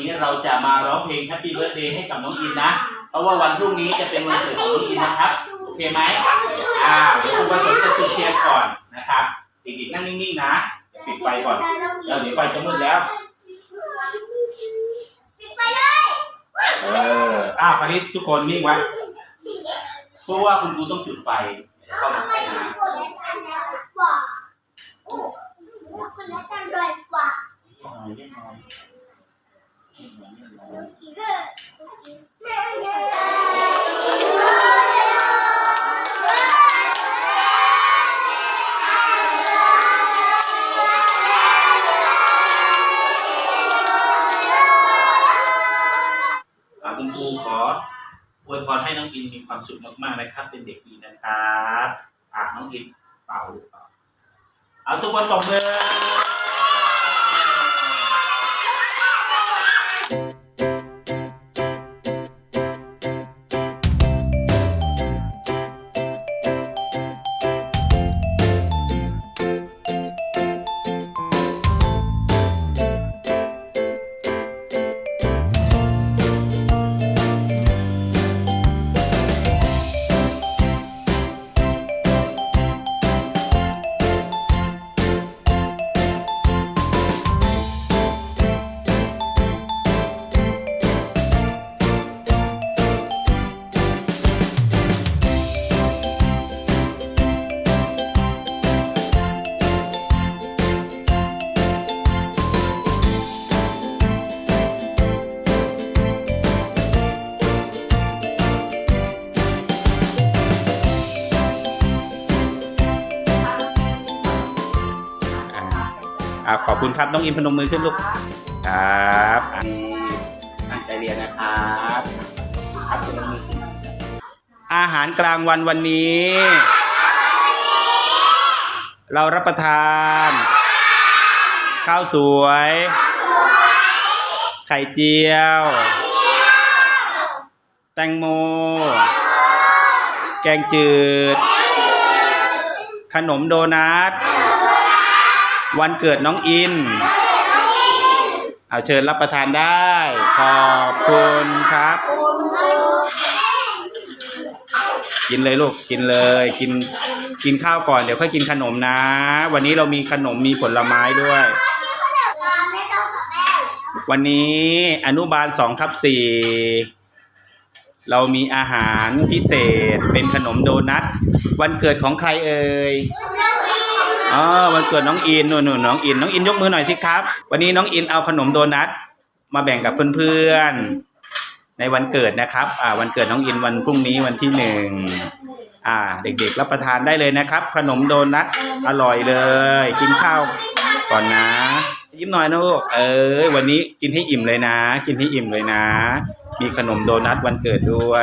นี้เราจะมาร้องเพลง Happy Birthday ให้กับน้องอินนะ เพราะว่าวันพรุ่งนี้จะเป็นวันเกิดของน้องอินนะครับ โอเคไหมอ่าเดี๋ยวคุณผสมจะจุดเทียนก่อนนะครับเด็กๆนั่งนิ่งๆนะเดี๋ยวปิดไฟก่อนแล้วเดี๋ยวไฟจะมืดแล้วปิดไฟเลยเอออ้าวคราวนี้ทุกคนนิ่งไว้เพราะว่าคุณครูต้องจุดไฟเดี๋ยวเข้ามาใช้นะคนละ ครูขออวยพรให้น้องอินมีความสุขมากๆนะครับ เป็นเด็กดีนะครับอ่าน้องอินเป่าเป่าเอาทุกคนตบมือ อ่าขอบคุณครับน้องอินพนมมือขึ้นลูกครับอะตั้งใจเรียนนะครับครับพนมมือขึ้นอาหารกลางวันวันนี้ เรารับประทาน ข้าวสวย ไข่เจียว แตงโม แกงจืด ขนมโดนัท วันเกิดน้องอิน เอาเชิญรับประทานได้ ขอบคุณครับ กินเลยลูก กินเลย กิน กินข้าวก่อน เดี๋ยวค่อยกินขนมนะ วันนี้เรามีขนมมีผลไม้ด้วย วันนี้อนุบาลสองทับสี่เรามีอาหารพิเศษเป็นขนมโดนัท วันเกิดของใครเอ่ย อ๋อวันเกิดน้องอินนู่นนู่นน้องอินน้องอินยกมือหน่อยสิครับ วันนี้น้องอินเอาขนมโดนัทมาแบ่งกับเพื่อนๆในวันเกิดนะครับอ่าวันเกิดน้องอินวันพรุ่งนี้วันที่หนึ่งอ่า เด็กๆรับประทานได้เลยนะครับ ขนมโดนัทอร่อยเลย กินข้าวก่อนนะ ยิ้มหน่อยนะลูกเออวันนี้กินให้อิ่มเลยนะ กินให้อิ่มเลยนะ มีขนมโดนัทวันเกิดด้วย